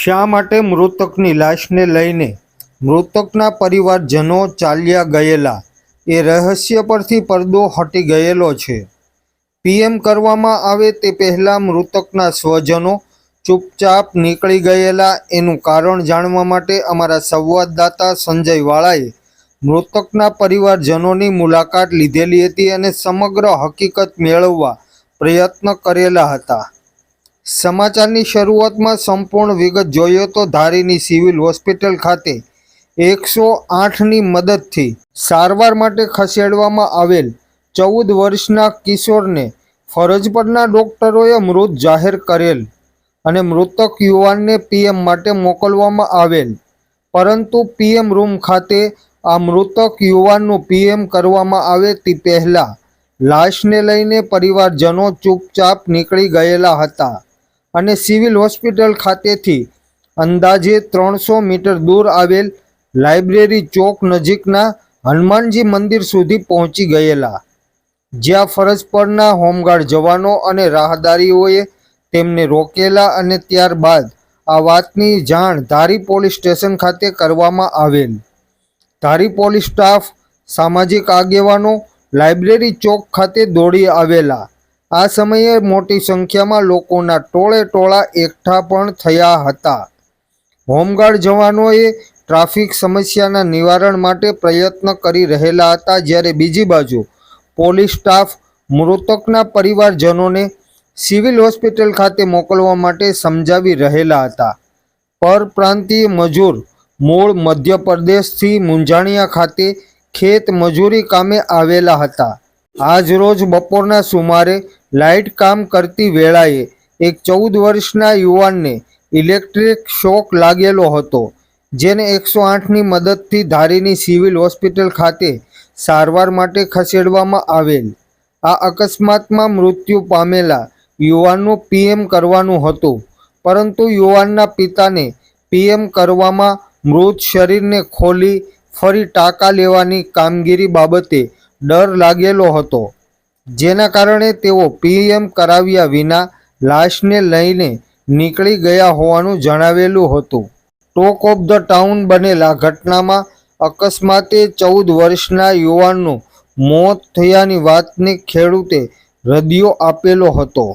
શા માટે મૃતકની લાશને લઈને મૃતકના પરિવારજનો ચાલ્યા ગયેલા? એ રહસ્ય પરથી પડદો હટી ગયેલો છે. પીએમ કરવામાં આવે તે પહેલાં મૃતકના સ્વજનો ચૂપચાપ નીકળી ગયેલા એનું કારણ જાણવા માટે અમારા સંવાદદાતા સંજય વાળાએ મૃતકના પરિવારજનોની મુલાકાત લીધેલી હતી અને સમગ્ર હકીકત મેળવવા પ્રયત્ન કરેલા હતા. સમાચારની શરૂઆતમાં સંપૂર્ણ વિગત જોઈએ તો ધારીની સિવિલ હોસ્પિટલ ખાતે એકસો આઠની મદદથી સારવાર માટે ખસેડવામાં આવેલ ચૌદ વર્ષના કિશોરને ફરજ પરના ડોક્ટરોએ મૃત જાહેર કરેલ અને મૃતક યુવાનને પીએમ માટે મોકલવામાં આવેલ. પરંતુ પીએમ રૂમ ખાતે આ મૃતક યુવાનનું પીએમ કરવામાં આવે તે પહેલાં લાશને લઈને પરિવારજનો ચૂપચાપ નીકળી ગયેલા હતા. અને સિવિલ હોસ્પિટલ ખાતેથી અંદાજે ત્રણસો મીટર દૂર આવેલ લાઇબ્રેરી ચોક નજીકના હનુમાનજી મંદિર સુધી પહોંચી ગયેલા. જ્યાં ફરજ પરના હોમગાર્ડ જવાનો અને રાહદારીઓએ તેમને રોકેલા અને ત્યારબાદ આ વાતની જાણ ધારી પોલીસ સ્ટેશન ખાતે કરવામાં આવેલ. ધારી પોલીસ સ્ટાફ, સામાજિક આગેવાનો, લાઇબ્રેરી ચોક ખાતે દોડી આવેલા. આ સમયે મોટી સંખ્યામાં લોકોના ટોળે ટોળા એકઠા પણ થયા હતા. હોમગાર્ડ જવાનોએ ટ્રાફિક સમસ્યાના નિવારણ માટે પ્રયત્ન કરી રહેલા હતા જ્યારે બીજી બાજુ પોલીસ સ્ટાફ મૃતકના પરિવારજનોને સિવિલ હોસ્પિટલ ખાતે મોકલવા માટે સમજાવી રહેલા હતા. પરપ્રાંતીય મજૂર મૂળ મધ્યપ્રદેશથી મુંજાણિયા ખાતે ખેત મજૂરી કામે આવેલા હતા. આજ રોજ બપોરના સુમારે લાઇટ કામ કરતી વેળાએ એક ચૌદ વર્ષના યુવાનને ઇલેક્ટ્રિક શોક લાગેલો હતો, જેને એકસો આઠની મદદથી ધારીની સિવિલ હોસ્પિટલ ખાતે સારવાર માટે ખસેડવામાં આવેલ. આ અકસ્માતમાં મૃત્યુ પામેલા યુવાનનું પીએમ કરવાનું હતું, પરંતુ યુવાનના પિતાને પીએમ કરવામાં મૃત શરીરને ખોલી ફરી ટાંકા લેવાની કામગીરી બાબતે ડર લાગેલો હતો. જેના કારણે તેઓ પીએમ કરાવ્યા વિના લાશને લઈને નીકળી ગયા હોવાનું જણાવેલું હતું. ટોક ઓફ ધ ટાઉન બનેલા ઘટનામાં અકસ્માતે ચૌદ વર્ષના યુવાનનું મોત થયાની વાતને ખેડૂતે રદિયો આપેલો હતો.